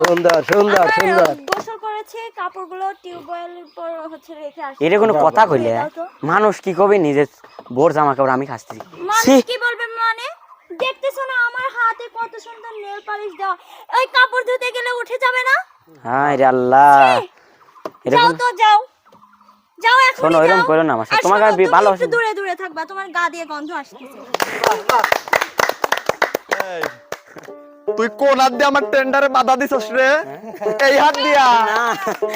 সুন্দর সুন্দর সুন্দর। গোসল করেছে কাপড়গুলো টিউবওয়েলের উপর হচ্ছে রেখে আসছে। এটা কোনো কথা কইলে? মানুষ কি কবে নিজের বোর জামা কাপড় আমি খাচ্ছি মানুষ কি বলবে মানে? দেখতেছো না আমার হাতে কত সুন্দর নেল পালিশ দেওয়া। ওই কাপড় ধুতে গেলে উঠে যাবে না? হ্যাঁ রে আল্লাহ। যাও এরকম তো যাও। যাও এখন শোনো, এরকম করো না আমার সাথে। ভালো- দূরে দূরে থাকবা। তোমার গা দিয়ে গন্ধ আসতেছে। এই, তুই কোন হাত দিয়ে আমার টেন্ডারে বাধা দিছস রে? এই হাত দিয়া।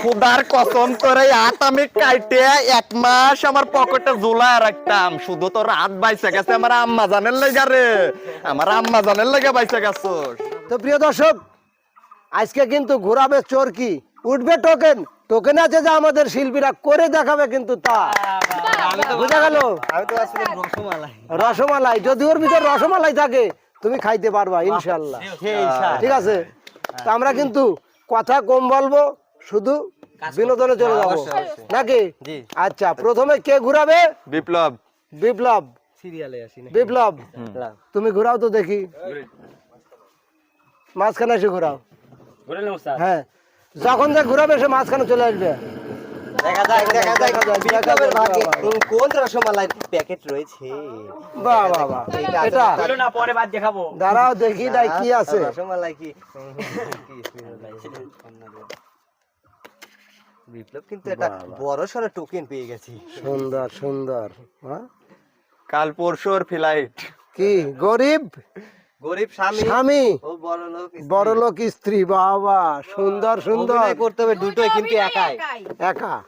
খুদার কসম তোর এই হাত আমি কাইটে এক মাস আমার পকেটে ঝুলায় রাখতাম। শুধু তোর হাত বাইসে গেছে আমার আম্মা জানের লেগা রে। আমার আম্মা জানের লেগে বাইসে গেছস। তো প্রিয় দর্শক আজকে কিন্তু ঘোরাবে চরকি উঠবে টোকেন টোকেন আছে যে আমাদের শিল্পীরা করে দেখাবে কিন্তু তা। বুঝা গেল? রসমালাই। রসমালাই যদি ওর ভিতর রসমালাই থাকে তুমি খাইতে পারবা ইনশাল্লাহ ঠিক আছে? তো আমরা কিন্তু কথা কম বলব শুধু বিনোদনে চলে যাব। নাকি? আচ্ছা প্রথমে কে ঘুরাবে? বিপ্লব। বিপ্লব। বিপ্লব। তুমি ঘুরাও তো দেখি। মাঝখানে এসে ঘুরাও। হ্যাঁ। যখন যা ঘুরাবে সে মাঝখানে চলে আসবে। দেখা যাক দেখা যাক। দেখা যাক, দেখা বিপ্লবের যাক, কোন- কোন রসমালাই প্যাকেট রয়েছে? বাহ বাহ বাহ। এটা না পরে বাদ দেখাবো। দাঁড়াও দেখি নাই কি আছে। রসমালাই কি? বিপ্লব কিন্তু একটা বড় সড়ো টোকেন পেয়ে গেছি। সুন্দর সুন্দর। হ্যাঁ? কাল পরশুর ফ্লাইট কি গরিব? গরিব স্বামী? স্বামী? ও বড় লোক স্ত্রী। বাবা সুন্দর সুন্দর। করতে হবে দুটোই কিন্তু একাই। একা।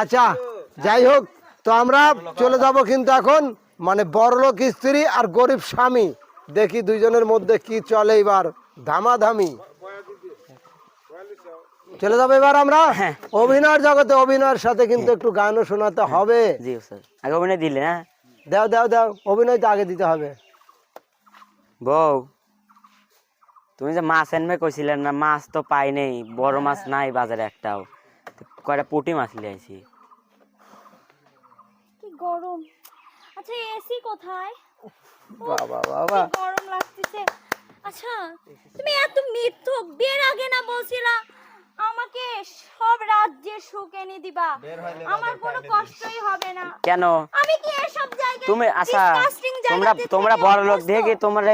আচ্ছা যাই হোক তো আমরা চলে যাব কিন্তু এখন। মানে বড়লোক স্ত্রী আর গরিব স্বামী। দেখি দুইজনের মধ্যে কি চলে এবার। ধামাধামি। চলে যাব এবার আমরা? অভিনয়ের জগতে অভিনয়ের সাথে কিন্তু একটু গানও শোনাতে হবে। জি স্যার। আগে অভিনয় দিলে না দাও দাও দাও। অভিনয় তো আগে দিতে হবে। বউ তুমি যে মাছ আনবে কইছিলে না মাছ তো পাই নেই বড় মাছ নাই বাজারে একটাও। কয়টা পুঁটি মাছ লিয়ে আইছি। কি গরম। আচ্ছা এসি কোথায়? বাবা বাবা। কি গরম লাগতেছে। আচ্ছা তুমি এত মিথ্যুক বিয়ের আগে না বলছিলা আমাকে সব রাজ্যের সুখ এনে দিবা। আমার কোনো কষ্টই হবে না। কেন? আমি কি এসব জায়গায় তুমি আচ্ছা তোমরা তোমরা বড় লোক দেখে তোমার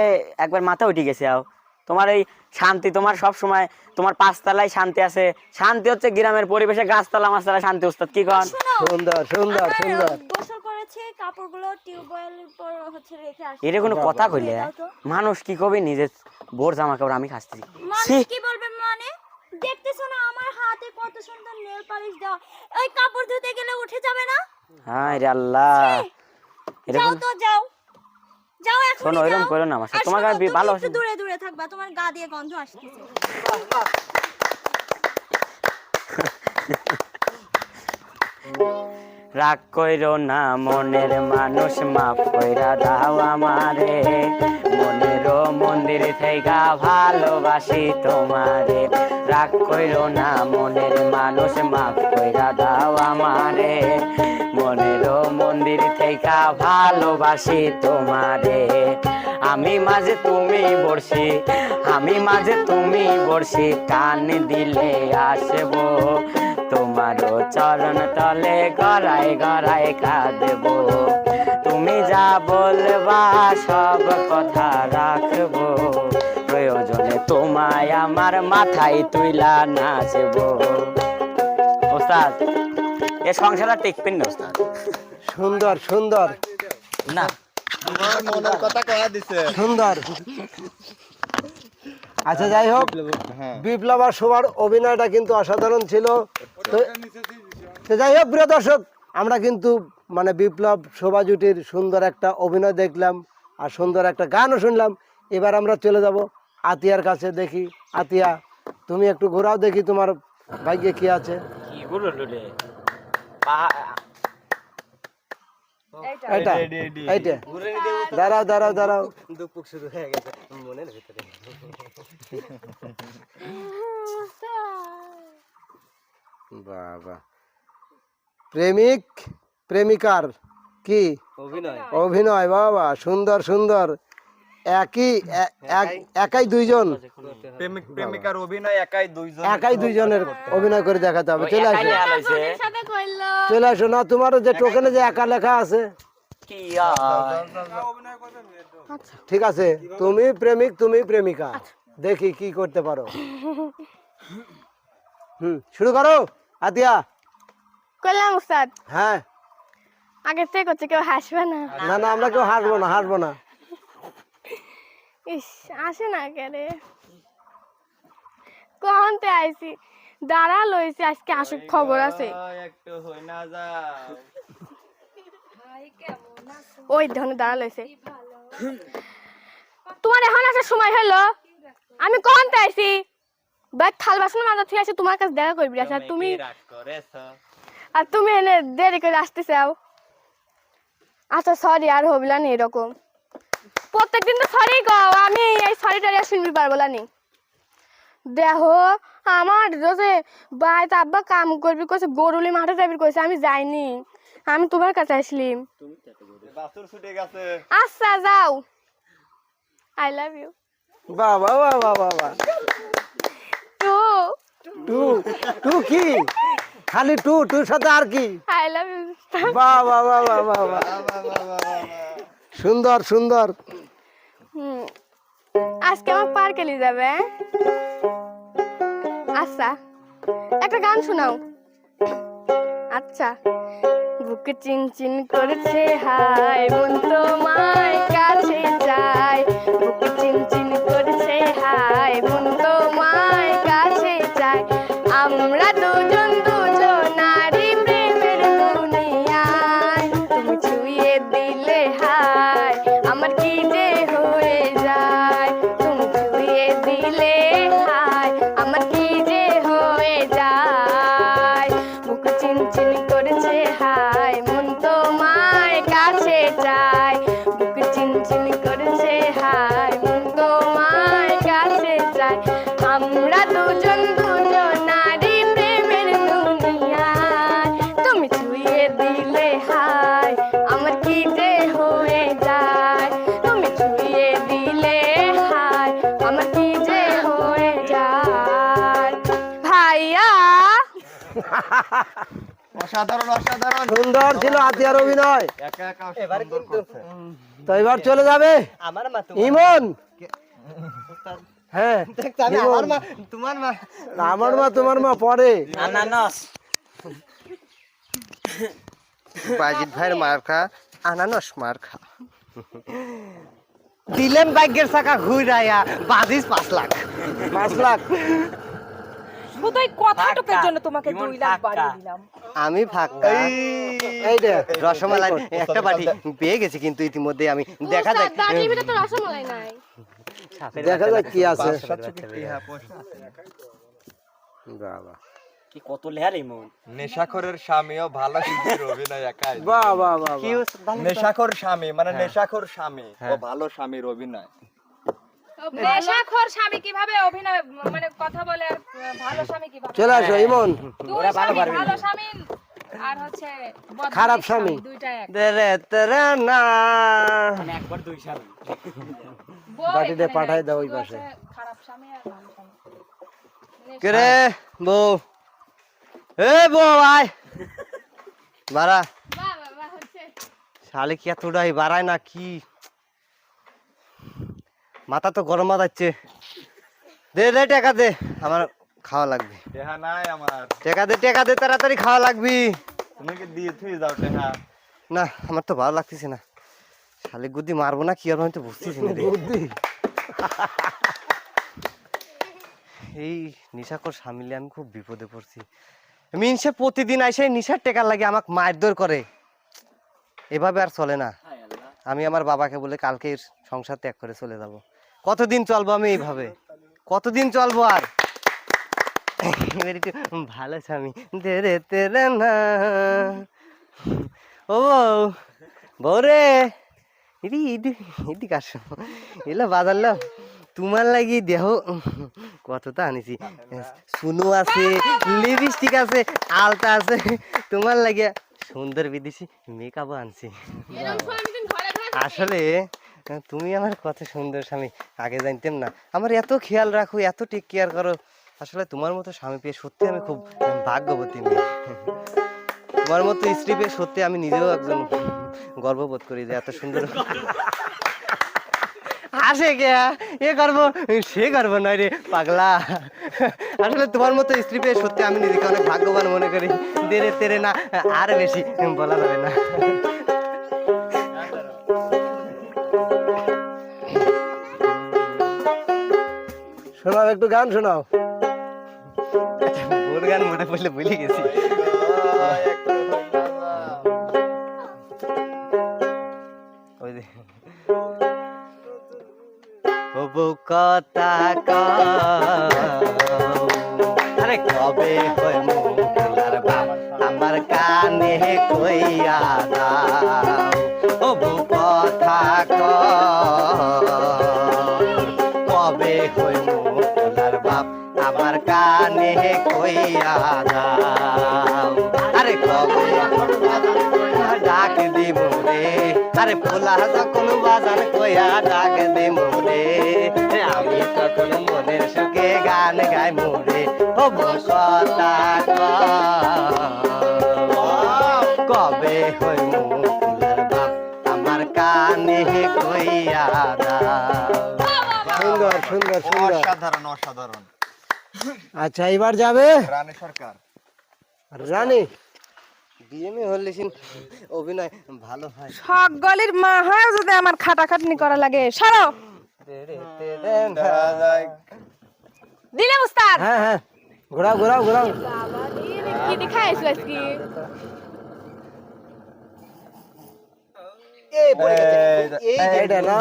একবার মাথা উঠে গেছে আও? তোমার এই শান্তি তোমার সব সময় তোমার পাঁচতলায় শান্তি আছে। শান্তি হচ্ছে গ্রামের পরিবেশে গাছতলা মাছতলা শান্তি উস্তাদ কি কন? সুন্দর সুন্দর সুন্দর। গোসল করেছে কাপড়গুলো টিউবওয়েলের উপর হচ্ছে রেখে আসছে। এটা কোনো কথা কইলে মানুষ কি কবে? নিজের বোর জামা কাপড় আমি খাচ্ছি। কি বলবে মানে? দেখতেছো না আমার হাতে কত সুন্দর নেল পালিশ দেওয়া। ওই কাপড় ধুতে গেলে উঠে যাবে না? হ্যাঁ রে আল্লাহ। যাও তো যাও। যাও এখন শোনো, এরকম করো না আমার সাথে। তোমাকে আমি ভালো- দূরে দূরে থাকবা তোমার গা দিয়ে গন্ধ আসতেছে। রাগ কইরো না মনের মানুষ মাফ কইরা দাও আমারে। মনের মন্দির থেকে ভালোবাসি তোমারে। রাগ কইরো না মনের মানুষ মাফ কইরা দাও আমারে। মনের মন্দির থেকে ভালোবাসি তোমারে। আমি মাঝে তুমি বর্ষি আমি মাঝে তুমি বর্ষি কান দিলে আসব। তোমারও চরণ তলে গড়াই গড়াই কাঁদব। তুমি যা বলবা সব কথা রাখব। প্রয়োজনে তোমায় আমার মাথায় তুইলা নাচব। ওস্তাদ এ টিকবেন না ওস্তাদ। সুন্দর সুন্দর। না। মনের কথা কয়া দিছে। সুন্দর। আচ্ছা যাই হোক হ্যাঁ। বিপ্লব আর সবার অভিনয়টা কিন্তু অসাধারণ ছিল। তো যাই হোক প্রিয় দর্শক আমরা কিন্তু মানে বিপ্লব শোভা জুটির সুন্দর একটা অভিনয় দেখলাম আর সুন্দর একটা গানও শুনলাম। এবার আমরা চলে যাব আতিয়ার কাছে দেখি। আতিয়া তুমি একটু ঘোরাও দেখি তোমার ভাগ্যে কি আছে। কি এটা এইটা। দাঁড়াও দাঁড়াও দাঁড়াও। দুপুক শুরু হয়ে গেছে। মনের ভিতরে। বাবা। প্রেমিক প্রেমিকার কি? অভিনয়। অভিনয় বাবা। সুন্দর সুন্দর। একই এক- একাই দুইজন। প্রেমিকার অভিনয় একাই দুইজন একাই দুইজনের অভিনয় করে দেখাতে হবে। চলে আসো। চলে না তোমারও যে টোকেনে যে একা লেখা আছে। ঠিক আছে। তুমি প্রেমিক তুমি প্রেমিকা। দেখি কি করতে পারো। হুম শুরু করো। আতিয়া। করলাম উস্তাদ। হ্যাঁ। আগের থেকে করছে কেউ হাসবে না। না না আমরা কেউ হাসবো না হাসবো না। ইস আসে না কেরে কখন তে আইছি? দাঁড়া লইছি আজকে আসুক খবর আছে। একটু হই না যাও। ওই ধরনের দাঁড়া লইছে তোমার এখন আসার সময় হলো? আমি কখন তে আইছি? ব্যাগ থাল বাসন মাজা থেকে আসে তোমার কাছে দেখা করবি আর তুমি আর তুমি এনে দেরি করে আসতে চাও আচ্ছা সরি আর হবিলা নি এরকম। প্রত্যেকদিন তো সরি গাও আমি এই সরি টারি আর শুনবি পারব না নি। দেখো আমার যে বাড়িতে আব্বা কাম করবি কইছে গরুলি মাঠে যাবি কইছে আমি যাইনি। আমি তোমার কাছে আসলিম বাসুর ছুটে গেছে। আচ্ছা যাও। আই লাভ ইউ বাহ বাহ বাহ বাহ বাহ বাহ টু। টু টু কি? খালি টু টুর সাথে আর কি? আই লাভ ইউ বাহ বাহ বাহ বাহ বাহ বাহ সুন্দর সুন্দর। আজকে আমার পার্কে নিয়ে যাবে হ্যাঁ? আচ্ছা একটা গান শোনাও। আচ্ছা বুক চিন চিন করছে হাই মন তোমায় কাছে যায়। বুক চিন চিন করছে হাই মন তোমায় আমরা দুজন দুজনারই প্রেমের দুনিয়ায়। তুমি ছুঁয়ে দিলে হাই আমার কি যে হয়ে যায়? তুমি ছুঁয়ে দিলে হাই আমার কি যে হয়ে যায়? ভাইয়া! অসাধারণ অসাধারণ। সুন্দর ছিল আতিয়ার অভিনয়। তো এবার চলে যাবে আমার মা ইমন। হ্যাঁ। আমি আমার মা তোমার মা। আমার মা তোমার মা পরে। আনারস বাজিত ভাইয়ের মার্কা আনানস মার্কা দিলেন বাইকের চাকা ঘুরাইয়া বাজিস পাঁচ লাখ। পাঁচ লাখ। শুধু এই জন্য তোমাকে দুই লাখ বাড়িয়ে দিলাম। আমি ফাঁকা। এই রে রসমালাই একটা বাটি পেয়ে গেছি কিন্তু ইতিমধ্যে আমি দেখা যাক। বাটির ভিতরে তো রসমালাই নাই। দেখা যাক কি আছে। বাবা। কি কত ইমন নেশাখোরের স্বামীও ভালো শিল্পীর অভিনয় একাই। বাহ বাহ বাহ কি। নেশাখোর স্বামী মানে নেশাখোর স্বামী ও ভালো স্বামীর অভিনয়। নেশাখোর স্বামী কীভাবে অভিনয় মানে কথা বলে আর ভালো স্বামী কীভাবে? চলে আসো ইমন। দুই স্বামী ভালো স্বামী আর হচ্ছে খারাপ স্বামী। দুইটা এক। তেরে তেরে না। মানে একবার দুই স্বামী। বাটিতে পাঠায় দাও ওই পাশে। আছে খারাপ স্বামী আর ভালো স্বামী কে বউ। এ বউ ভাই বাড়া। শালি কি এতটাই বাড়ায় না কি? মাথা তো গরম মাথাচ্ছে। দে দে টাকা দে। আমার খাওয়া লাগবে। টেহা নাই আমার। টাকা দে টাকা দে তাড়াতাড়ি খাওয়া লাগবি। তুমি কি দিয়ে থুই যাও টেহা। না আমার তো ভালো লাগতেছে না। শালি গুদি মারবো না কি আর আমি তো বুঝতেছি না রে। বুদ্ধি এই নিশাকর সামিলে আমি খুব বিপদে পড়ছি। মিনসে প্রতিদিন আইসে নিশার টেকার লাগে আমাকে মারধর করে। এভাবে আর চলে না। আমি আমার বাবাকে বলে কালকে সংসার ত্যাগ করে চলে যাব। কতদিন চলবো আমি এইভাবে? কতদিন চলবো আর? এবার একটু ভালো স্বামী। দে রে তেরে না। ও বউ রে। এদিকে আসো। এলো বাজারলো তোমার লাগি দেহ কতটা আনিছি। সুনু আছে লিপস্টিক আছে আলতা আছে তোমার লাগে সুন্দর বিদেশি মেকআপও আনছি। আসলে তুমি আমার কত সুন্দর স্বামী আগে জানতাম না। আমার এত খেয়াল রাখো এত টেক কেয়ার করো। আসলে তোমার মতো স্বামী পেয়ে সত্যি আমি খুব ভাগ্যবতী মেয়ে। তোমার মতো স্ত্রী পেয়ে সত্যি আমি নিজেও একজন গর্ববোধ করি যে এত সুন্দর হাসে কে এ গর্ব সে গর্ব নয় রে পাগলা। আসলে তোমার মতো স্ত্রী পেয়ে সত্যি আমি নিজেকে অনেক ভাগ্যবান মনে করি। দেরে তেরে না আর বেশি বলা যাবে না। শোনাও একটু গান শোনাও। ভুল গান মনে পড়লে ভুলে গেছি। কথা আরে কবে হয় মুখলার বাপ আমার কানে কইয়া দাও। ও কথা কবে মুখলার বাপ আমার কানে কইয়া আরে কবে? আরে পোলা যখন বাজান কইয়া ডাক দিব রে আমি তখন মনের সুখে গান গাই মোরে। ও কথা কবে হই মুখলার বাপ আমার কানে কইয়া সুন্দর সুন্দর সুন্দর। অসাধারণ অসাধারণ। আচ্ছা এবার যাবে? রানী সরকার। রানী? বিএমএ হলে সিন- অভিনয় ভালো হয়। সকলের মা হয় যদি আমার খাটাখাটনি করা লাগে। সরো। দিলে উস্তাদ। হ্যাঁ হ্যাঁ। ঘোরাও ঘোরাও ঘোরাও। কি দেখাই আইসো আজকে? এই পড়ে গেছে। এই এই না?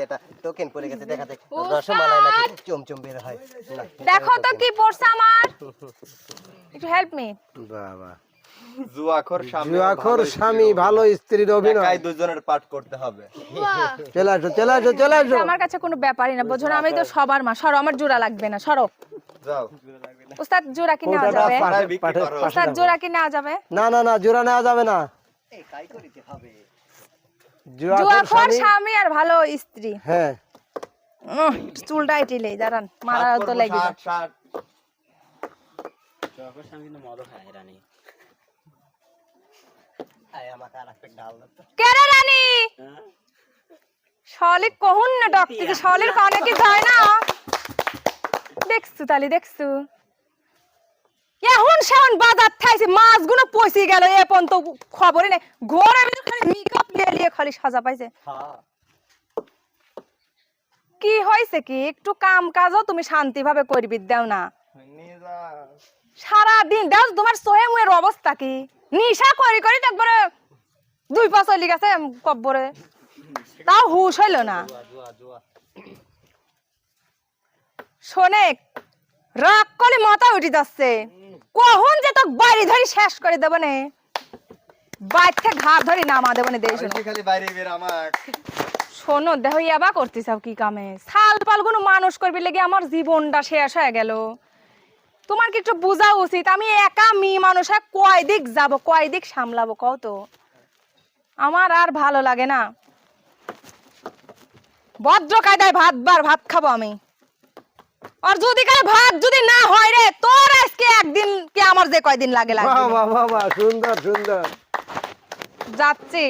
যেটা টোকেন পড়ে গেছে। দেখাতে রসমালাই নাকি চমচম বের হয়। দেখো তো কি পড়ছে আমার। একটু হেল্প মি বাবা। জুয়াখোর স্বামী জুয়াখোর স্বামী ভালো স্ত্রীর অভিনয়। একাই দুজনের পাঠ করতে হবে। চলে আসো চলে আসো চলে আসো। আমার কাছে কোনো ব্যাপারই না বোঝো না আমি তো সবার মা। সরো আমার জোড়া লাগবে না সরো। যাও। উস্তাদ জোড়া কি নেওয়া যাবে? উস্তাদ জোড়া কি নেওয়া যাবে? না না না জোড়া নেওয়া যাবে না। এই কাই করিতে হবে। জুয়াখোর জুয়াখোর স্বামী স্বামী আর ভালো স্ত্রী। হ্যাঁ। উহ, চুলটা এটিলে দাঁড়ান মারা তো লাগবে ষাট, ষাট। কিন্তু মদও খায় রানী আয় আমাকে আর একটা ডাল দাও তো। কেরে রানী? শলিক কহুন না ডকতে শলির কানে কি যায় না? দেখছু তালি দেখছু? এখন সেখন বাজার থাইছে মাছগুলো পচি গেল এ পর্যন্ত খবরই নেই। ঘরে খালি মেকআপ লিয়ে লিয়ে খালি সাজা পাইছে। কি হয়েছে কি? একটু কাম কাজও তুমি শান্তি ভাবে করবি দাও না। নিয়ে যা। সারা দিন দাও তোমার মুয়ের অবস্থা কি? নিশা করি করি তো একবারে দুই পাঁচ চলি গেছে কব্বরে। তাও হুশ হইল না। শোনে রাগ করে মাথা উঠে যাচ্ছে। কখন যে তোকে বাড়ি ধরি শেষ করে দেবো নে। বাইর ঘাট ধরি নামা দেবো নে খালি বাইরে বের আমাক। শোনো দেহ ইয়াবা করতেছ কি কামে। সাল পাল কোনো মানুষ করবি লেগে আমার জীবনটা শেষ হয়ে গেল। তোমার কি একটু বোঝা উচিত? আমি একা মেয়ে মানুষ হয়ে কয় দিক যাব কয় দিক সামলাবো কও তো? আমার আর ভালো লাগে না। ভদ্র কায়দায় ভাত বার ভাত খাব আমি। আর যদি কালে ভাত যদি না হয় রে তোর আজকে একদিন কি আমার যে কয়দিন লাগে লাগবে বাহ বাহ বাহ বাহ সুন্দর সুন্দর। যাচ্ছি।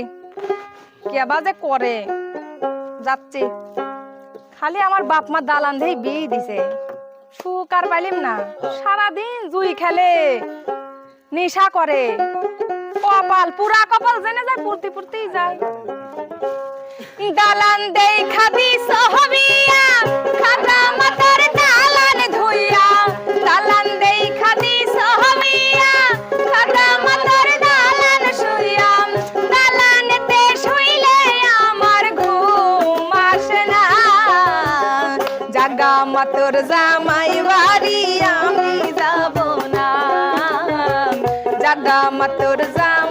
কেবা যে করে? যাচ্ছি। খালি আমার বাপ মা দালান দিয়ে বিয়ে দিছে। সুখ আর পাইলিম না। সারাদিন জুই খেলে, নেশা করে। কপাল পুরা কপাল জেনে যায় পুরতি পুরতেই যায়। দালান দেই খাবি সহবিয়া খাতা মাতার দালান ধুইয়া। দালান দেই খাবি সহবিয়া খাতা মাতার দালান শুইয়া। শুইলে আমার ঘুম আসে না। জাগা মাতর জামাই বাড়ি আমি যাব না। জাগা মাতর জামাই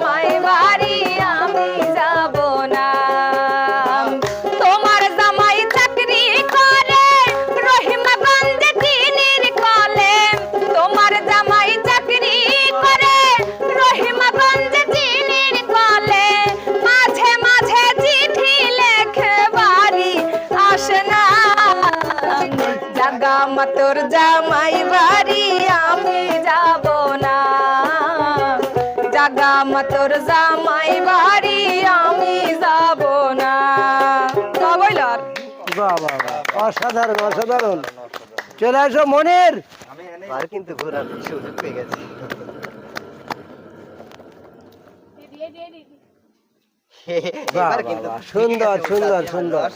অসাধারণ অসাধারণ। চলে আসো মনির। আর কিন্তু ঘোরার সুযোগ পেয়ে গেছি। সুন্দর সুন্দর সুন্দর।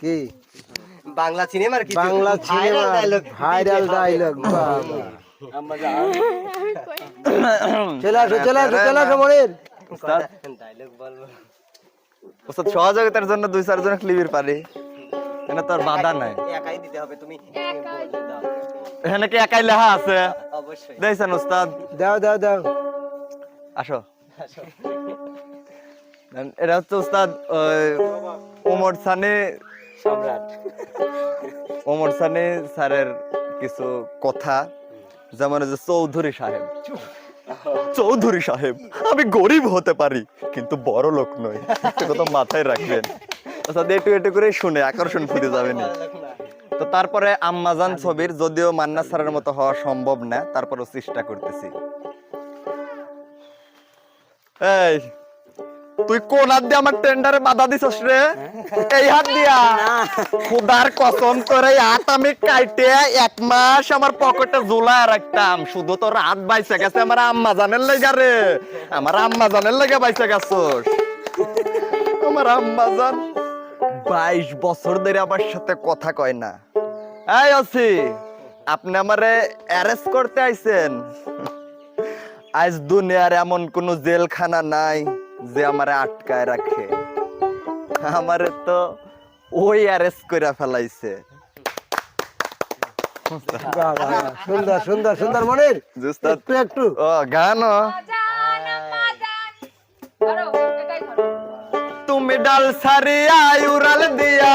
কি? বাংলা সিনেমার কিছু বাংলা সিনেমা ভাইরাল ডায়লগ চলে আসো চলে আসো চলে আসো মনির। Dialogue বলব। ওস্তাদ সহযোগিতার জন্য দুই চারজন ক্লিবির পারি। এখানে তো আর বাধা নাই। একাই দিতে হবে তুমি এখানে কি একাই লেখা আছে? অবশ্যই। দেখছেন ওস্তাদ? দাও দাও দাও। আসো। এটা হচ্ছে উস্তাদ ওই, ওমর সানি সম্রাট। ওমর সানি স্যারের কিছু কথা। যেমন চৌধুরী সাহেব। চৌধুরী সাহেব, আমি গরিব হতে পারি, কিন্তু বড় লোক নই। একটা কথা মাথায় রাখবেন। অর্থাৎ একটু একটু করে শুনে আকর্ষণ ফুটে যাবে না। তো তারপরে আম্মাজান ছবির যদিও মান্না স্যারের মতো হওয়া সম্ভব না, তারপরেও চেষ্টা করতেছি। এই তুই কোন হাত দিয়ে আমার টেন্ডারে বাধা দিছস রে? এই হাত দিয়া। খুদার কসম এই হাত আমি কাইটে এক মাস আমার পকেটে ঝুলা রাখতাম। শুধু তোর হাত বাইসে গেছে আমার আম্মা জানের লেগা রে। আমার আম্মা জানের লেগে বাইসে গেছস। আমার আম্মা জান বাইশ বছর ধরে আমার সাথে কথা কয় না। এই আছি আপনি আমারে অ্যারেস্ট করতে আইছেন। আজ দুনিয়ার এমন কোন জেলখানা নাই। যে আমারে আটকায় রাখে। আমারে তো ওই অ্যারেস্ট করে ফেলাইছে। সুন্দর সুন্দর সুন্দর মনির। একটু একটু। ও গান তুমি ডাল সারিয়া উড়াল দিয়া।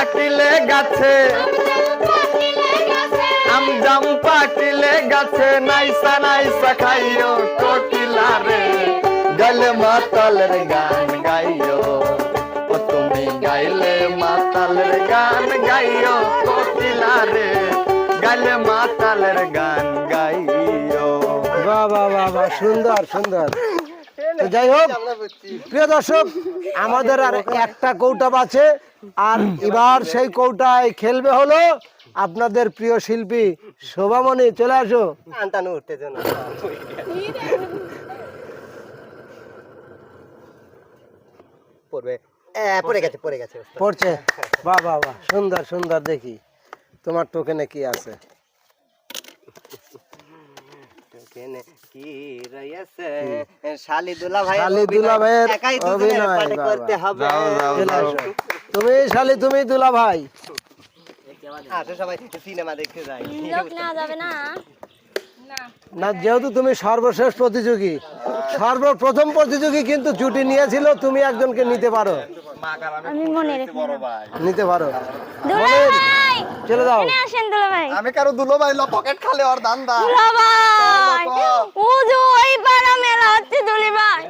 পাকিলে গাছে। আমজাম পাকিলে গাছে, নাইসা নাইসা খাইও কোকিলা রে। গলে মাতালের গান গাইও। ও তুমি গাইলে মাতালের গান গাইও কোকিলা রে। গলে মাতালের গান গাইও। বাহ বাহ বাহ, সুন্দর সুন্দর। যাই হোক প্রিয় দর্শক আমাদের আর একটা কৌটা আছে আর এবার সেই কৌটায় খেলবে হলো আপনাদের প্রিয় শিল্পী শোভামণি। চলে আসো। পড়বে। পড়ে গেছে পড়ে গেছে। পড়ছে? বাহ বাহ বাহ। সুন্দর সুন্দর দেখি। তোমার টোকেনে কি আছে? কেনে কি রয়েছে? শালি দুলা ভাই শালি দুলা ভাইয়ের একাই দুজনের পার্টি করতে হবে। তুমি শালি তুমি দুলা ভাই। আসো সবাই সিনেমা দেখতে যাই। লোক নেওয়া যাবে না? না। যেহেতু তুমি সর্বশেষ প্রতিযোগী সর্বপ্রথম প্রতিযোগী কিন্তু জুটি নিয়েছিল তুমি একজনকে নিতে পারো। নিতে পারো। চলে যাও। এখানে আসেন দুলা ভাই। আমি কারও দুলো বাইলো পকেট খালে দান্দা। দুলা ভাই। ও যে ওই পাড়া মেলা হচ্ছে দুলি ভাই।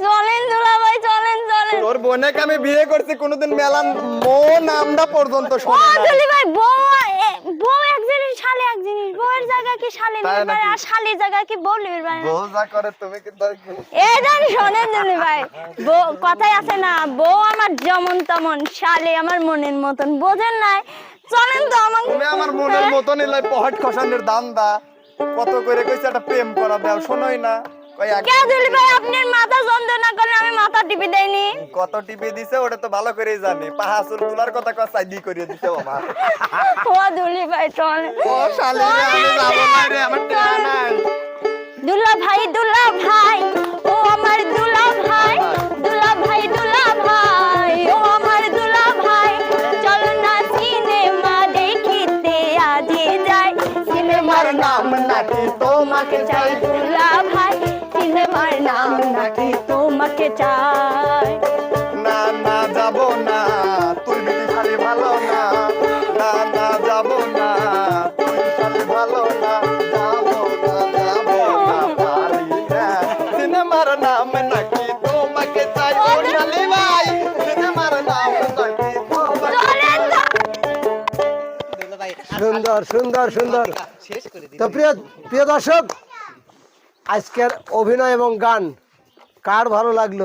চলেন দুলা ভাই চলেন চলেন। তোর বোনেকে আমি বিয়ে করছি? কোনোদিন মেলা মো নামটা পর্যন্ত দুলি ভাই বউ বউ এক জিনিস শালি এক জিনিস। বউয়ের জায়গায় কি শালি? আর শালির জায়গায় কি বউ বউ যা করে তুমি আর কি- এই দেন শোনেন দুলি ভাই। বউ কথাই আছে না বউ আমার যেমন তেমন শালি আমার মনের মতন। বোঝেন নাই? চলেন তো আমাকে তুমি আমার মনের মতো নিলে পহট খসানের দান্দা কত করে কইছে একটা প্রেম করা দাও শোনোই না। কে দুলি ভাই আপনার মাথা যন্ত্রণা করলে আমি মাথা টিপে দেয়নি কত টিপে দিছে ওটা তো ভালো করেই জানি। পাহা চুল তোলার কথা কয় সাইডি করিয়ে দিছে আমার ও দুলি ভাই চলে। ও শালি রে, আমি যাব না রে আমার টেকা নাই। দুলা ভাই দুলা ভাই। সুন্দর সুন্দর সুন্দর। তো প্রিয় প্রিয় দর্শক, আজকের অভিনয় এবং গান কার ভালো লাগল?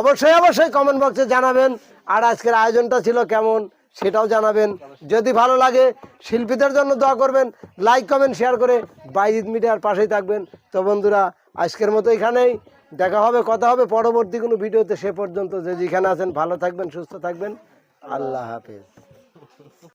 অবশ্যই অবশ্যই কমেন্ট বক্সে জানাবেন আর আজকের আয়োজনটা ছিল কেমন সেটাও জানাবেন। যদি ভালো লাগে শিল্পীদের জন্য দোয়া করবেন লাইক কমেন্ট শেয়ার করে বাইজিৎ মিডিয়ার পাশেই থাকবেন। তো বন্ধুরা, আজকের মতো এখানেই। দেখা হবে, কথা হবে। পরবর্তী কোনো ভিডিওতে সে পর্যন্ত যে যেখানে আছেন, ভালো থাকবেন, সুস্থ থাকবেন। আল্লাহ হাফেজ।